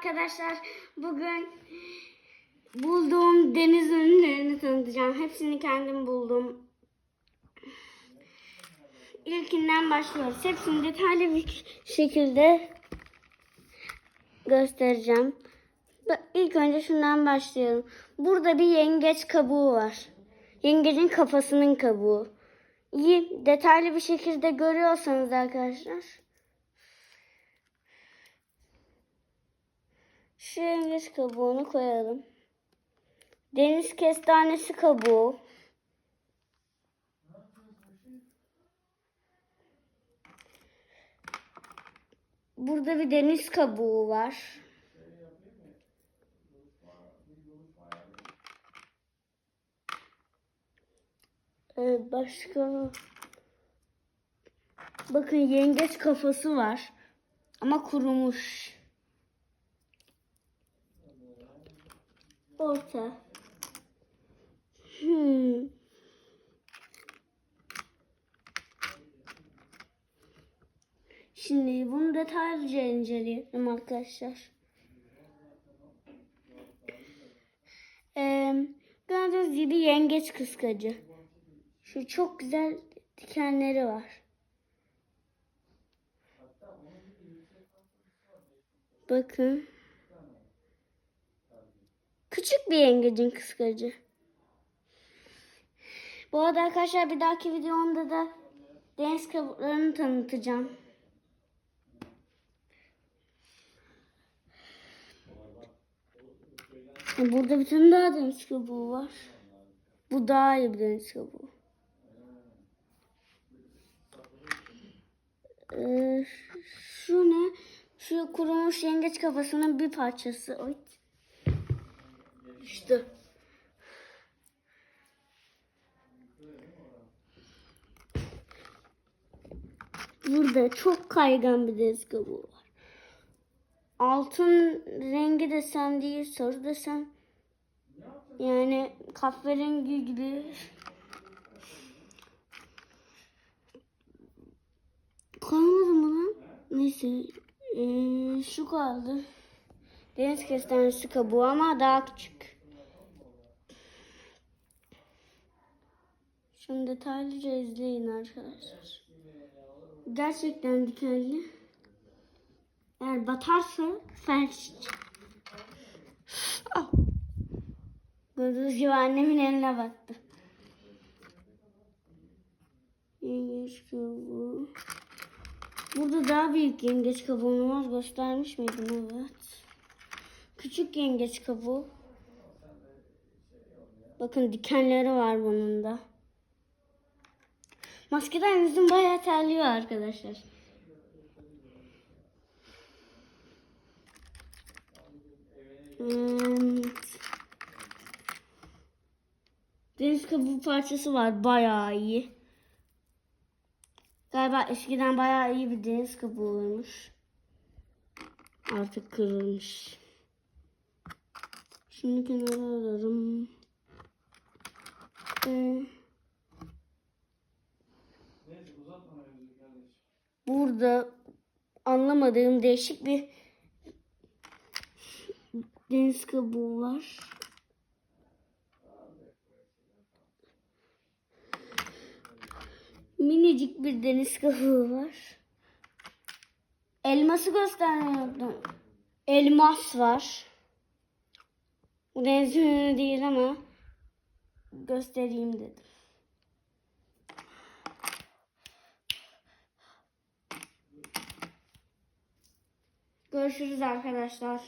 arkadaşlar. Bugün bulduğum deniz ürünlerini tanıtacağım. Hepsini kendim buldum. İlkinden başlıyoruz. Hepsini detaylı bir şekilde göstereceğim. İlk önce şundan başlayalım. Burada bir yengeç kabuğu var. Yengecin kafasının kabuğu. İyi detaylı bir şekilde görüyorsanız arkadaşlar. Şu kabuğunu koyalım. Deniz kestanesi kabuğu. Burada bir deniz kabuğu var. Başka bakın yengeç kafası var ama kurumuş. Orta. Hmm. Şimdi bunu detaylıca inceleyelim arkadaşlar. Ee, gördüğünüz gibi yengeç kıskacı. Şu çok güzel dikenleri var. Bakın. Küçük bir yengecin kıskacı. Bu arada arkadaşlar bir dahaki videomda da deniz kabuklarını tanıtacağım. Burada bir tane daha deniz kabuğu var. Bu daha iyi bir deniz kabuğu. Ee, şu ne? Şu kurumuş yengeç kafasının bir parçası. Oy. İşte. Burada çok kaygan bir deniz kabuğu var. Altın rengi desen değil, sarı desen. Yani kahverengi gibi. Kalmadı mı lan? Neyse. Ee, şu kaldı. Deniz kestanesi kabuğu ama daha küçük. Şunu detaylıca izleyin arkadaşlar. Gerçekten dikenli. Eğer batarsa felç. Ah. Gördüğünüz gibi annemin eline battı. Yengeç kabuğu. Burada daha büyük yengeç kabuğum var. Göstermiş miydim? Evet. Küçük yengeç kabuğu. Bakın dikenleri var bunun da. Maskeden yüzüm bayağı terliyor arkadaşlar. Hmm. Deniz kabuğu parçası var. Bayağı iyi. Galiba eskiden bayağı iyi bir deniz kabuğuymuş. Artık kırılmış. Şimdi kenara alalım. Ee, burada anlamadığım değişik bir deniz kabuğu var. Minicik bir deniz kabuğu var. Elması göstermiyordum. Elmas var. Bu deniz ürünü değil ama göstereyim dedim. Görüşürüz arkadaşlar.